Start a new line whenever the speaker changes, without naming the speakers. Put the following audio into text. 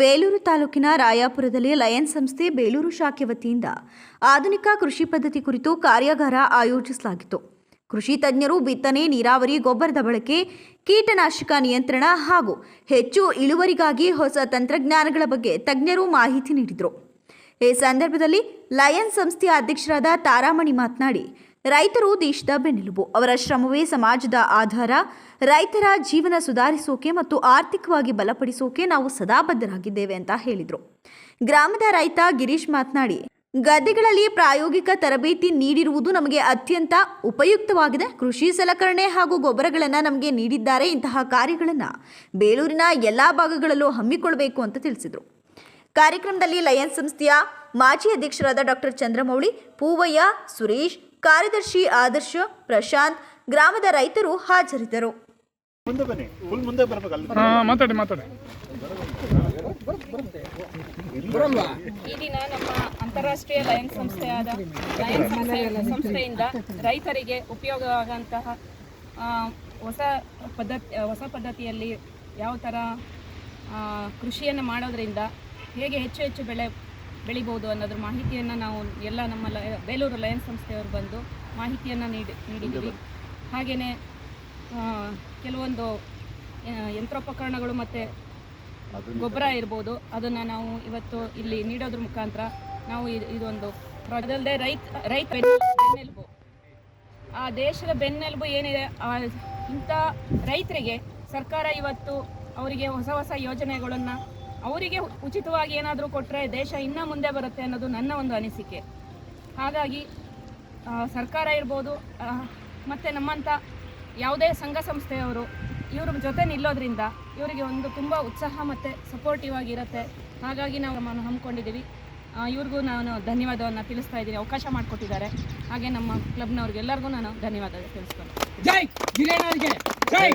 ಬೇಲೂರು ತಾಲೂಕಿನ ರಾಯಾಪುರದಲ್ಲಿ ಲಯನ್ ಸಂಸ್ಥೆ ಬೇಲೂರು ಶಾಖೆ ವತಿಯಿಂದ ಆಧುನಿಕ ಕೃಷಿ ಪದ್ಧತಿ ಕುರಿತು ಕಾರ್ಯಾಗಾರ ಆಯೋಜಿಸಲಾಗಿತ್ತು. ಕೃಷಿ ತಜ್ಞರು ಬಿತ್ತನೆ, ನೀರಾವರಿ, ಗೊಬ್ಬರದ ಬಳಕೆ, ಕೀಟನಾಶಕ ನಿಯಂತ್ರಣ ಹಾಗೂ ಹೆಚ್ಚು ಇಳುವರಿಗಾಗಿ ಹೊಸ ತಂತ್ರಜ್ಞಾನಗಳ ಬಗ್ಗೆ ತಜ್ಞರು ಮಾಹಿತಿ ನೀಡಿದರು. ಈ ಸಂದರ್ಭದಲ್ಲಿ ಲಯನ್ ಸಂಸ್ಥೆಯ ಅಧ್ಯಕ್ಷರಾದ ತಾರಾಮಣಿ ಮಾತನಾಡಿ ರೈತರು ದೇಶದ ಬೆನ್ನೆಲುಬು. ಅವರ ಶ್ರಮವೇ ಸಮಾಜದ ಆಧಾರ. ರೈತರ ಜೀವನ ಸುಧಾರಿಸೋಕೆ ಮತ್ತು ಆರ್ಥಿಕವಾಗಿ ಬಲಪಡಿಸೋಕೆ ನಾವು ಸದಾ ಬದ್ಧರಾಗಿದ್ದೇವೆ ಅಂತ ಹೇಳಿದರು. ಗ್ರಾಮದ ರೈತ ಗಿರೀಶ್ ಮಾತನಾಡಿ, ಗದ್ದೆಗಳಲ್ಲಿ ಪ್ರಾಯೋಗಿಕ ತರಬೇತಿ ನೀಡಿರುವುದು ನಮಗೆ ಅತ್ಯಂತ ಉಪಯುಕ್ತವಾಗಿದೆ. ಕೃಷಿ ಸಲಕರಣೆ ಹಾಗೂ ಗೊಬ್ಬರಗಳನ್ನು ನಮಗೆ ನೀಡಿದ್ದಾರೆ ಇಂತಹ ಕಾರ್ಯಗಳನ್ನು ಬೇಲೂರಿನ ಎಲ್ಲ ಭಾಗಗಳಲ್ಲೂ ಹಮ್ಮಿಕೊಳ್ಳಬೇಕು ಅಂತ ತಿಳಿಸಿದರು. ಕಾರ್ಯಕ್ರಮದಲ್ಲಿ ಲಯನ್ಸ್ ಸಂಸ್ಥೆಯ ಮಾಜಿ ಅಧ್ಯಕ್ಷರಾದ ಡಾಕ್ಟರ್ ಚಂದ್ರಮೌಳಿ, ಪೂವಯ್ಯ, ಸುರೇಶ್ ಕಾರ್ಯದರ್ಶಿ ಆದರ್ಶ ಪ್ರಶಾಂತ್ ಗ್ರಾಮದ ರೈತರು ಹಾಜರಿದ್ದರು.
ಮುಂದೆ ಮುಂದೆ ಬರ್ಬೇಕು
ಮಾತಾಡಿ ಮಾತಾಡಿ.
ಈ ದಿನ ನಮ್ಮ ಅಂತಾರಾಷ್ಟ್ರೀಯ ಲಯನ್ಸ್ ಸಂಸ್ಥೆಯಾದ ಲಯನ್ಸ್ ಸಂಸ್ಥೆ ಸಂಸ್ಥೆಯಿಂದ ರೈತರಿಗೆ ಉಪಯೋಗ ಆ, ಹೊಸ ಪದ್ಧತಿ ಹೊಸ ಪದ್ಧತಿಯಲ್ಲಿ ಯಾವ ಥರ ಆ, ಕೃಷಿಯನ್ನು ಮಾಡೋದ್ರಿಂದ ಹೇಗೆ ಹೆಚ್ಚು ಹೆಚ್ಚು ಬೆಳೆ ಬೆಳಿಬೋದು ಅನ್ನೋದ್ರ ಮಾಹಿತಿಯನ್ನು ನಾವು ಎಲ್ಲ ನಮ್ಮ ಲ ಬೇಲೂರು ಲಯನ್ಸ್ ಸಂಸ್ಥೆಯವರು ಬಂದು ಮಾಹಿತಿಯನ್ನು ನೀಡಿ ನೀಡಿದ್ದೀವಿ. ಹಾಗೆಯೇ ಕೆಲವೊಂದು ಯಂತ್ರೋಪಕರಣಗಳು ಮತ್ತು ಗೊಬ್ಬರ ಇರ್ಬೋದು ಅದನ್ನು ನಾವು ಇವತ್ತು ಇಲ್ಲಿ ನೀಡೋದ್ರ ಮುಖಾಂತರ ನಾವು ಇದು ಇದೊಂದು ಅದಲ್ಲದೆ ರೈತ ರೈತ ಬೆನ್ನೆಲುಬು. ಆ ದೇಶದ ಬೆನ್ನೆಲುಬು ಏನಿದೆ ಆ ಇಂಥ ರೈತರಿಗೆ ಸರ್ಕಾರ ಇವತ್ತು ಅವರಿಗೆ ಹೊಸ ಹೊಸ ಯೋಜನೆಗಳನ್ನು ಅವರಿಗೆ ಉಚಿತವಾಗಿ ಏನಾದರೂ ಕೊಟ್ಟರೆ ದೇಶ ಇನ್ನೂ ಮುಂದೆ ಬರುತ್ತೆ ಅನ್ನೋದು ನನ್ನ ಒಂದು ಅನಿಸಿಕೆ. ಹಾಗಾಗಿ ಸರ್ಕಾರ ಇರ್ಬೋದು ಮತ್ತು ನಮ್ಮಂಥ ಯಾವುದೇ ಸಂಘ ಸಂಸ್ಥೆಯವರು ಇವ್ರ ಜೊತೆ ನಿಲ್ಲೋದ್ರಿಂದ ಇವರಿಗೆ ಒಂದು ತುಂಬ ಉತ್ಸಾಹ ಮತ್ತು ಸಪೋರ್ಟಿವ್ ಆಗಿರುತ್ತೆ. ಹಾಗಾಗಿ ನಾವು ನಮ್ಮನ್ನು ಹಮ್ಮಿಕೊಂಡಿದ್ದೀವಿ. ಇವ್ರಿಗೂ ನಾನು ಧನ್ಯವಾದವನ್ನು ತಿಳಿಸ್ತಾ ಇದ್ದೀನಿ. ಅವಕಾಶ ಮಾಡಿಕೊಟ್ಟಿದ್ದಾರೆ. ಹಾಗೆ ನಮ್ಮ ಕ್ಲಬ್ನವ್ರಿಗೆಲ್ಲರಿಗೂ ನಾನು ಧನ್ಯವಾದ ತಿಳಿಸ್ಕೊಂಡು
ಜೈ ಜಿಲ್ಲೆನವರಿಗೆ. ಜೈ.